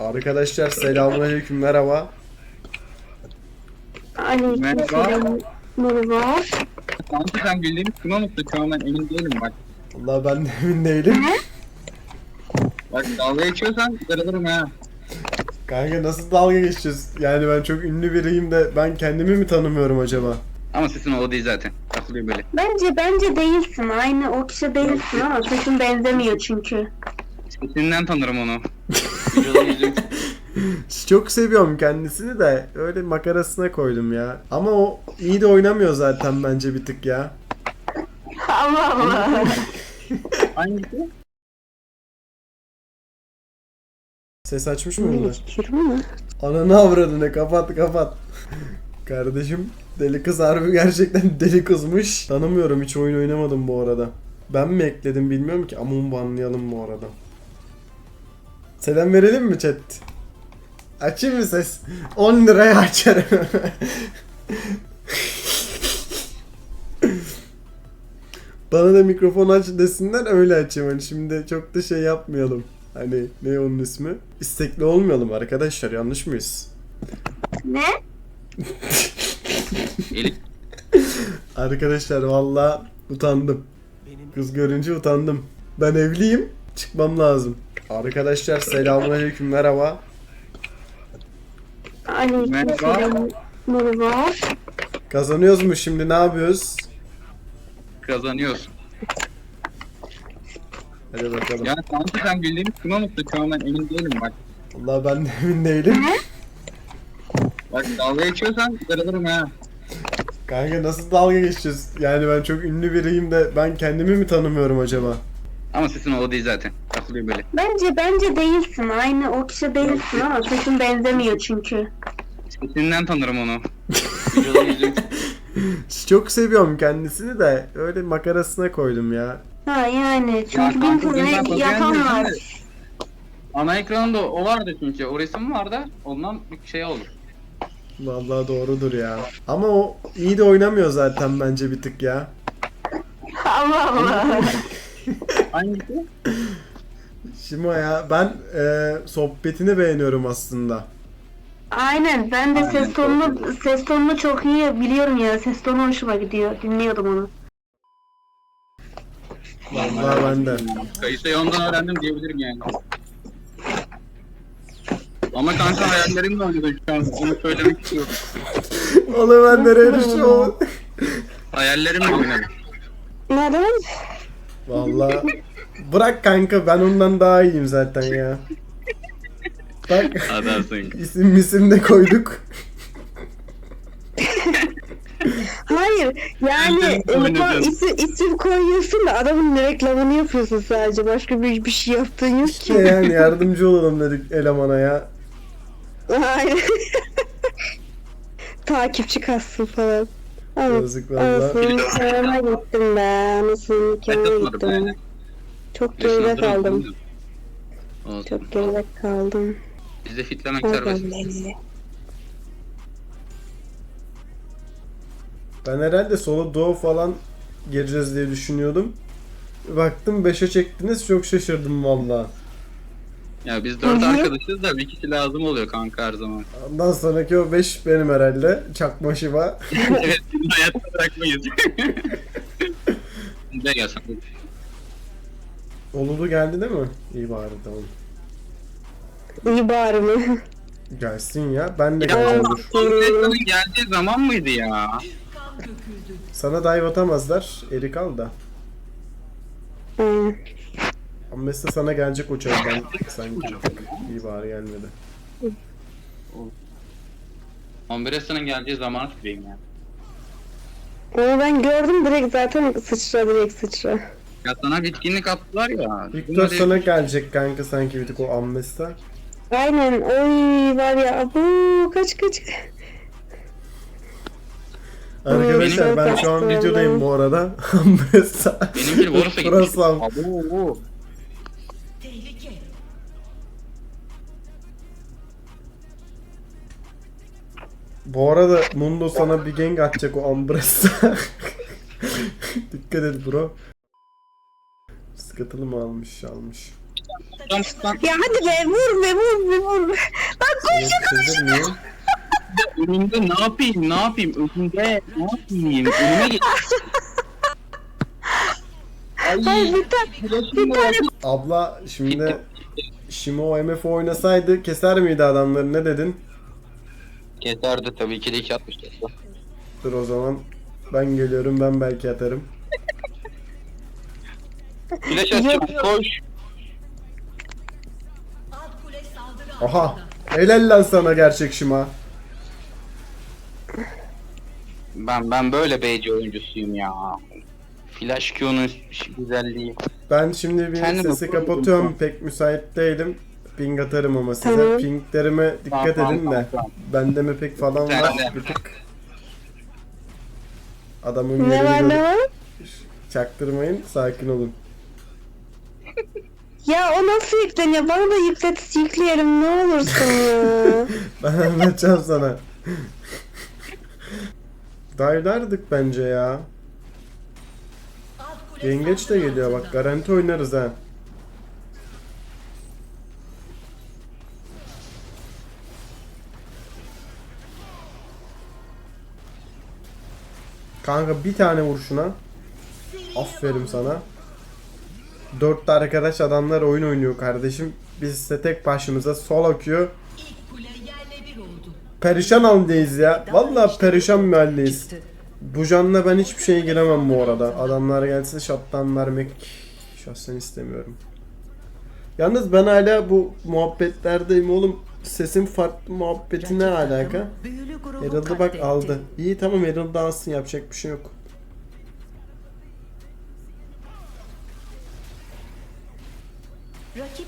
Arkadaşlar selamünaleyküm merhaba. Aleykümselam. Merhaba. Sanki sen bildiğimiz kime mutlu şu an ben emin değilim bak. Vallahi ben de emin değilim. Bak dalga geçiyorsan kırılırım ha. Kanka nasıl dalga geçeceğiz? Yani ben çok ünlü biriyim de ben kendimi mi tanımıyorum acaba? Ama sesin o değil zaten. Takılıyor böyle. Bence bence değilsin. Aynı o kişi değilsin ama sesin benzemiyor çünkü. Sesinden tanırım onu. Çok seviyorum kendisini de öyle makarasına koydum ya. Ama o iyi de oynamıyor zaten bence bir tık ya. Allah Allah. Hangisi? Ses açmış mı bunlar? Ananı avradını kapat kapat. Kardeşim deli kız harbi gerçekten deli kızmış. Tanımıyorum hiç oyun oynamadım bu arada. Ben mi ekledim bilmiyorum ki ama onu banlayalım bu arada. Selam verelim mi chat? Açayım mı ses? 10 liraya açarım. Bana da mikrofon aç desinler öyle açayım. Hani şimdi çok da şey yapmayalım. Hani ne onun ismi? İstekli olmayalım arkadaşlar yanlış mıyız? Ne? Elif. Arkadaşlar valla utandım. Kız görünce utandım. Ben evliyim. Çıkmam lazım. Arkadaşlar selamünaleyküm merhaba. Aleykümselam. Merhaba. Kazanıyoruz mu şimdi ne yapıyoruz? Kazanıyorsun. Hadi bakalım. Yani sanki sen bildiğimiz kime mutlu şu an ben emin değilim bak. Valla ben de emin değilim. Bak dalga geçiyorsan kırılırım ha. Kanka nasıl dalga geçeceğiz? Yani ben çok ünlü biriyim de ben kendimi mi tanımıyorum acaba? Ama sesin o değil zaten. Takılıyor böyle. Bence bence değilsin. Aynı o kişi değilsin ama sesin benzemiyor çünkü. Sesinden tanırım onu. Çok seviyorum kendisini de öyle makarasına koydum ya. Ha yani çünkü bin kanka, tane yapan var. musun? Ana ekranda o vardı çünkü. O resim vardı. Ondan bir şey oldu. Vallahi doğrudur ya. Ama o iyi de oynamıyor zaten bence bir tık ya. Allah Allah. Hangisi? Şimdi ya ben e, sohbetini beğeniyorum aslında. Aynen ben de Aynen, ses tonunu ses tonunu çok iyi biliyorum ya. Ses tonu hoşuma gidiyor. Dinliyordum onu. Vallahi ben de. Kayıtayı ondan öğrendim diyebilirim yani. Ama kanka hayallerimle oynadım şu an. Bunu söylemek istiyorum. Oğlum ben nereye düştüm? Hayallerimle oynadım. Neden? Vallahi bırak kanka ben ondan daha iyiyim zaten ya. Bak Adamsın. isim isim de koyduk. Hayır yani isim, isim koyuyorsun da adamın reklamını yapıyorsun sadece. Başka bir, bir şey yaptığın yok İşte ki. yani yardımcı olalım dedik elemana ya. Aynen. Takipçi kassın falan. Ama Yazık valla. anasının nikahına gittim be. Anasının nikahına gittim. Çok geride kaldım. Olsun. Çok geride kaldım. Bizde fitlemek serbest. Ben herhalde solo duo falan gireceğiz diye düşünüyordum. Baktım 5'e çektiniz çok şaşırdım valla. Ya biz dört arkadaşız da bir kişi lazım oluyor kanka her zaman. Ondan sonraki o 5 benim herhalde. Çakma şiva. evet, hayatta bırakmayız. de gelsin. Olulu geldi değil mi? İyi bari tamam. İyi bari mi? Gelsin ya. Ben de Ya Allah, dur. Geldiği zaman mıydı ya? Sana dive atamazlar. Erik al da. Aynen. Ama mesela sana gelecek uçağı ben sanki. İyi bari gelmedi. Ambresia'nın geldiği zaman süreyim ya. Onu ben gördüm direkt zaten sıçra direkt sıçra. Ya sana bitkinlik attılar ya. Victor Bunlar sana gelecek kanka sanki bir tık o Ammesta. Aynen oy var ya bu kaç kaç. Arkadaşlar ben şu an videodayım bu arada. Ammesta. Benimki Borus'a gitmiş. Burası Abo. Bu arada Mundo sana bir gank atacak o Ambresta. Dikkat et bro. Sıkıntılı mı almış almış. Ya hadi be vur be vur be vur. be. Lan koş Evet, çıldırmıyor. önümde ne yapayım ne yapayım önümde ne yapayım önüme geç. Hayır Ay, bir tane, bir tane Abla şimdi Shimo MF oynasaydı keser miydi adamları ne dedin? Keserdi tabii ki de 2 atmıştı. Dur o zaman ben geliyorum ben belki atarım. Flash atacağım koş. Aha helal lan sana gerçek Shima. Ben ben böyle BC oyuncusuyum ya. Flash Q'nun güzelliği. Ben şimdi bir Kendim sesi okuyorum. kapatıyorum pek müsait değilim. Ping atarım ama size. Tamam. Pinglerime dikkat Tamam, edin tamam, de. tamam. Bende mi pek falan Sen var de. bir tık. Adamın ne var yerini ne görüp var? çaktırmayın sakin olun. Ya o nasıl yükleniyor? Bana da yüklet yükleyelim ne olursun. Ben anlatacağım sana. Daylardık bence ya. Yengeç de geliyor bak garanti oynarız ha. Kanka bir tane vur şuna. Aferin sana. Dört arkadaş adamlar oyun oynuyor kardeşim. Biz ise tek başımıza sol akıyor. Perişan haldeyiz ya. Vallahi perişan bir haldeyiz. Bu canla ben hiçbir şeye giremem bu arada. Adamlar gelse şattan vermek şahsen istemiyorum. Yalnız ben hala bu muhabbetlerdeyim oğlum. Sesim farklı muhabbeti ne alaka? Herald'ı bak aldı. İyi tamam Herald'ı alsın yapacak bir şey yok.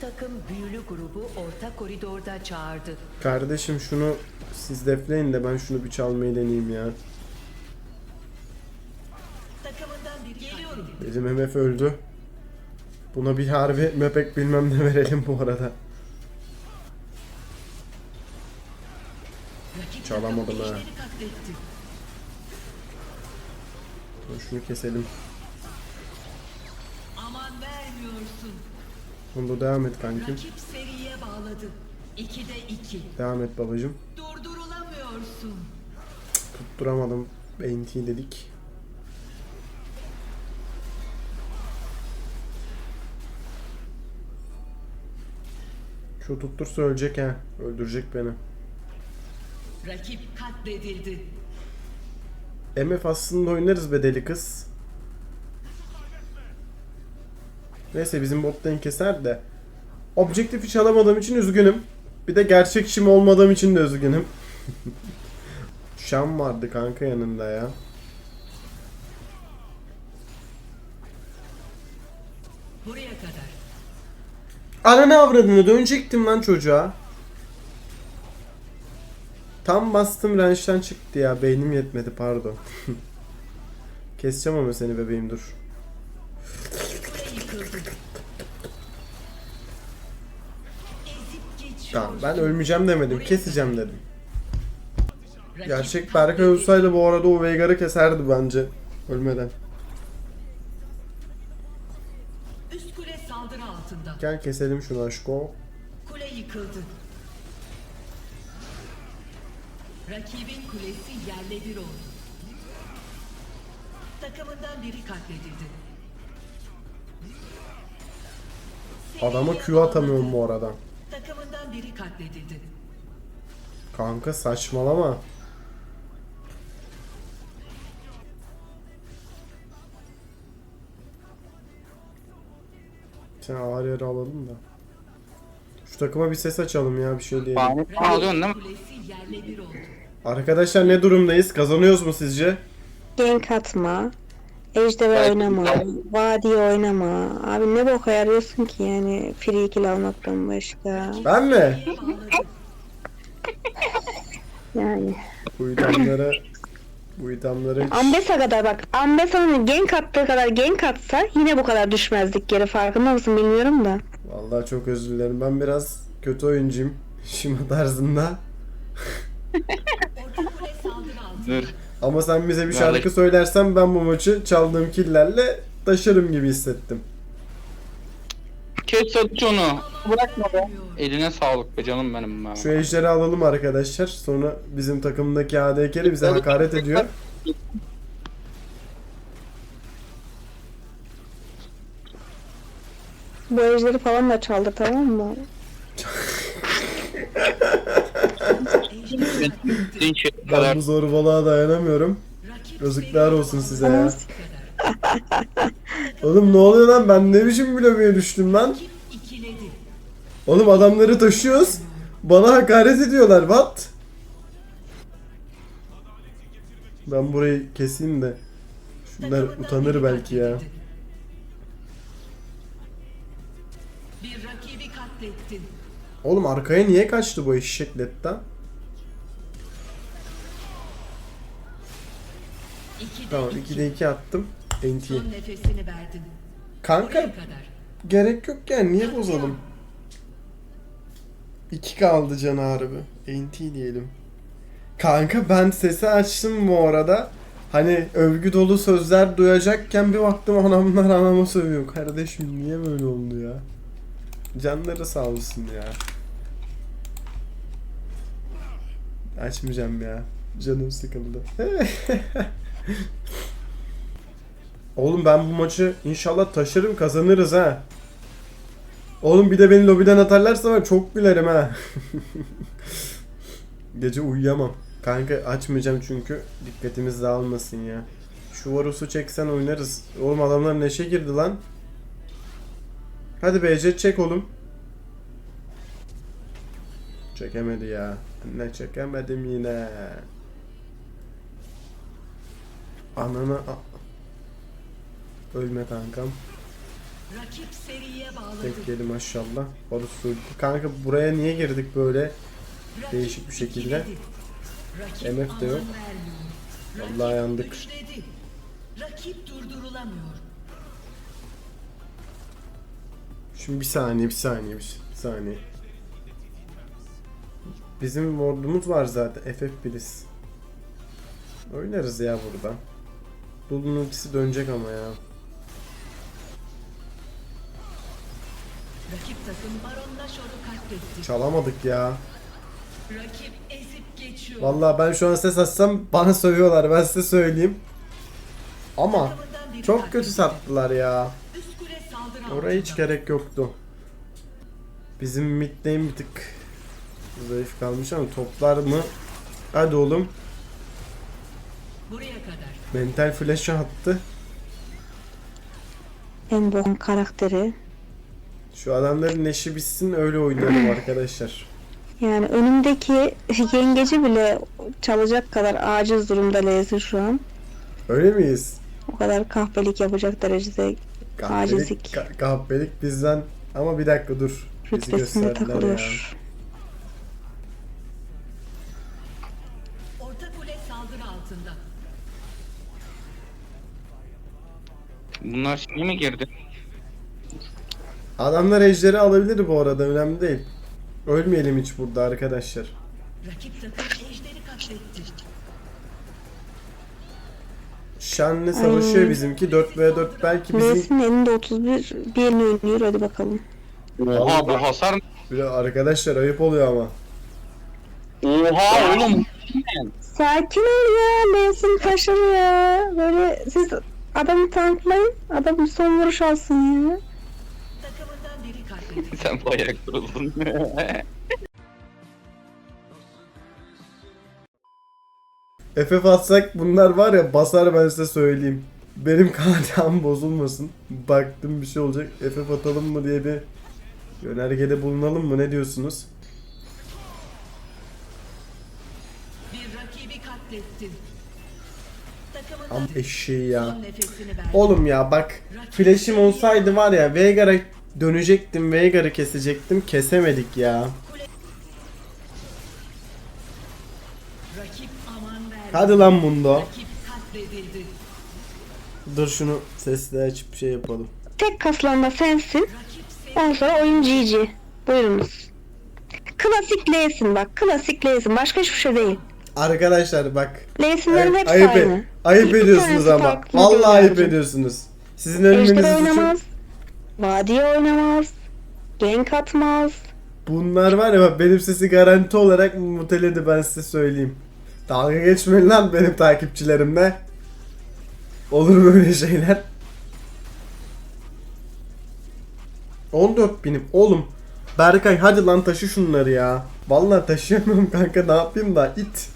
Takım büyülü grubu orta koridorda çağırdı. Kardeşim şunu siz defleyin de ben şunu bir çalmayı deneyeyim ya. Bizim MF öldü. Buna bir harbi mepek bilmem ne verelim bu arada. Çalamadım ha. Şunu keselim. Aman vermiyorsun. Bunda devam et kankim. Rakip seriye bağladı. 2'de 2. Devam et babacım. Durdurulamıyorsun. Tutturamadım. NT dedik. Şu tuttursa ölecek ha. Öldürecek beni. Rakip katledildi. MF aslında oynarız be deli kız. Neyse bizim bottan keser de. Objektifi çalamadığım için üzgünüm. Bir de gerçek işim olmadığım için de üzgünüm. Şam vardı kanka yanında ya. Buraya kadar. Ananı avradını dönecektim lan çocuğa. Tam bastım range'den çıktı ya. Beynim yetmedi pardon. Keseceğim ama seni bebeğim dur. Tamam ben ölmeyeceğim demedim. Keseceğim dedim. Gerçek Berkay olsaydı bu arada o Veigar'ı keserdi bence. Ölmeden. Üst kule saldırı altında. Gel keselim şunu aşko. Kule yıkıldı. Rakibin kulesi yerle bir oldu. Takımından biri katledildi. Adama Q atamıyorum bu arada. Takımından biri katledildi. Kanka saçmalama. Sen ağır yere alalım da. Şu takıma bir ses açalım ya bir şey diyelim. Bana alıyorsun değil mi? Kulesi yerle bir oldu. Arkadaşlar ne durumdayız? Kazanıyoruz mu sizce? Gank atma. Ejder Evet, oynama. Vadi oynama. Abi ne boka yarıyorsun ki yani free kill almaktan başka. Ben mi? Yani. Bu idamlara bu idamlara hiç- Ambesa kadar bak. Ambesa'nın gank attığı kadar gank atsa yine bu kadar düşmezdik geri farkında mısın bilmiyorum da. Vallahi çok özür dilerim. Ben biraz kötü oyuncuyum. Şima tarzında. Dur. Ama sen bize bir Vallahi- şarkı söylersen ben bu maçı çaldığım killerle taşırım gibi hissettim. Kes satış onu. Bırakma be. Eline sağlık be canım benim be. Şu ejderi alalım arkadaşlar. Sonra bizim takımdaki ADK'li bize hakaret ediyor. Bu ejderi falan da çaldır tamam mı? Ben bu zorbalığa dayanamıyorum. Yazıklar olsun size ya. Oğlum ne oluyor lan? Ben ne biçim bir lobiye düştüm lan? Oğlum adamları taşıyoruz. Bana hakaret ediyorlar. What? Ben burayı keseyim de. Şunlar utanır belki ya. Oğlum arkaya niye kaçtı bu eşek Letta? İkide Tamam iki. 2'de 2 attım. NT. Son nefesini verdin. Kanka Buraya kadar. gerek yok yani niye bozalım? 2 kaldı canı harbi. NT diyelim. Kanka ben sesi açtım bu arada. Hani övgü dolu sözler duyacakken bir baktım anamlar anama sövüyor. Kardeşim niye böyle oldu ya? Canları sağ olsun ya. Açmayacağım ya. Canım sıkıldı. Oğlum ben bu maçı inşallah taşırım kazanırız ha. Oğlum bir de beni lobiden atarlarsa var çok gülerim ha. Gece uyuyamam. Kanka açmayacağım çünkü dikkatimiz dağılmasın ya. Şu Varus'u çeksen oynarız. Oğlum adamlar neşe girdi lan. Hadi BC çek oğlum. Çekemedi ya. Ne çekemedim yine. Anana... a- Ölme kankam. Rakip seriye bağladı. Tek maşallah. Öldü. Kanka buraya niye girdik böyle? Rakip değişik bir şekilde. MF de yok. Vallahi yandık. güçledi. Rakip durdurulamıyor. Şimdi bir saniye, bir saniye, bir saniye. Bizim ordumuz var zaten. FF biriz. Oynarız ya burada. Dulun ultisi dönecek ama ya. Rakip takım Baron Nashor'u katletti. Çalamadık ya. Rakip ezip geçiyor. Vallahi ben şu an ses açsam bana sövüyorlar. Ben size söyleyeyim. Ama çok kötü sattılar ya. Oraya hiç gerek yoktu. Bizim mid lane bir tık zayıf kalmış ama toplar mı? Hadi oğlum. Buraya kadar. Mental flash'ı attı. En bokun karakteri. Şu adamların neşi bitsin öyle oynayalım arkadaşlar. Yani önümdeki yengeci bile çalacak kadar aciz durumda Lezir şu an. Öyle miyiz? O kadar kahpelik yapacak derecede Kahpelik, Acizlik. ka- kahpelik bizden. Ama bir dakika dur. Bizi rütbesinde gösterdiler ya. Bunlar şey mi girdi? Adamlar ejderi alabilir bu arada önemli değil. Ölmeyelim hiç burada arkadaşlar. Rakip takım ejderi katletti. Şanlı savaşıyor Ay. bizimki 4v4 belki bizim Lezi'nin elinde 31 bir elini oynuyor hadi bakalım. Oha bu hasar Bir de arkadaşlar ayıp oluyor ama. Oha oğlum. Sakin ol ya taşır ya. Böyle siz adamı tanklayın. Adam bir son vuruş alsın ya. Takımından biri katledildi. Sen bayağı kuruldun. FF atsak bunlar var ya basar ben size söyleyeyim. Benim KDA'm bozulmasın. Baktım bir şey olacak. FF atalım mı diye bir yönergede bulunalım mı ne diyorsunuz? Bir rakibi katlettin. Takımından Am eşeği ya. Oğlum ya bak flash'im olsaydı var ya Veigar'a dönecektim Veigar'ı kesecektim kesemedik ya. Rakip aman verdi. Hadi lan Mundo. Dur şunu sesli açıp şey yapalım. Tek kaslan da sensin. Ondan sonra oyun GG. Buyurunuz. Klasik L'sin bak. Klasik L'sin. Başka hiçbir şey değil. Arkadaşlar bak L'sinlerin Ay- hepsi ayıp, aynı. Ayıp ediyorsunuz ama. farklı Vallahi ayıp diyorlar. ediyorsunuz. Sizin Ejder ölmeniz için oynamaz. Vadiye oynamaz. Gank atmaz. Bunlar var ya bak benim sesi garanti olarak muteledi ben size söyleyeyim. Dalga geçmeyin lan benim takipçilerimle. Olur böyle şeyler. 14 binim. Oğlum. Berkay hadi lan taşı şunları ya. Vallahi taşıyamıyorum kanka ne yapayım da it.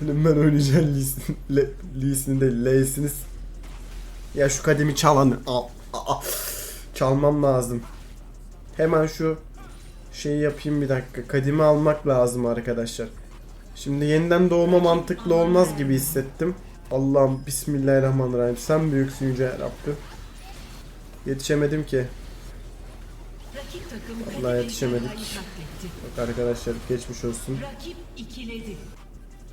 Senin ben oynayacağım Lee'sin. Le, Lee'sini Lee'siniz. Ya şu kademi çalanı. Al. Aa, çalmam lazım. Hemen şu şeyi yapayım bir dakika. Kadimi almak lazım arkadaşlar. Şimdi yeniden doğma mantıklı olmaz gibi hissettim. Allah'ım bismillahirrahmanirrahim. Sen büyüksün yüce Rabbim. Yetişemedim ki. Vallahi yetişemedik. Bak arkadaşlar geçmiş olsun.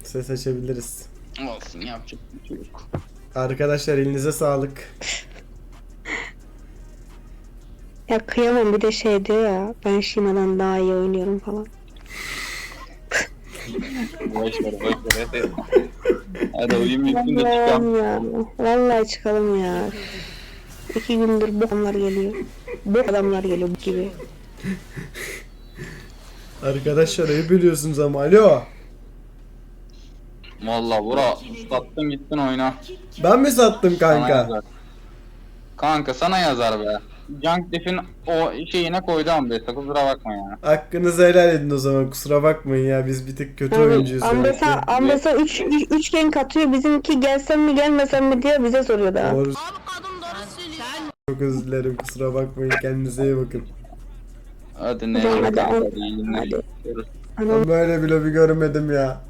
Ses açabiliriz. Olsun yapacak bir şey yok. Arkadaşlar elinize sağlık. Ya kıyamam bir de şey diyor ya. Ben Şima'dan daha iyi oynuyorum falan. Boş ver boş ver. Hadi, hadi oyun bitsin de çıkalım. Allah'ım ya. Vallahi çıkalım ya. İki gündür bu adamlar geliyor. Bu adamlar geliyor bu gibi. Arkadaşlar iyi biliyorsunuz ama alo. Valla bura sattın gittin oyna. Ben mi sattım Sana kanka? yazar. Kanka sana yazar be. Junk Diff'in o şeyine koydu Ambesa kusura bakma ya. Hakkınızı helal edin o zaman kusura bakmayın ya biz bir tık kötü oyuncuyuz. demek ki. Ambesa, Ambesa 3 3 gen katıyor. Bizimki gelsem mi gelmesem mi diye bize soruyor daha. Doğru. Çok özür dilerim kusura bakmayın kendinize iyi bakın. Hadi ne Hadi, hadi. Hadi. Ben böyle bir lobi görmedim ya.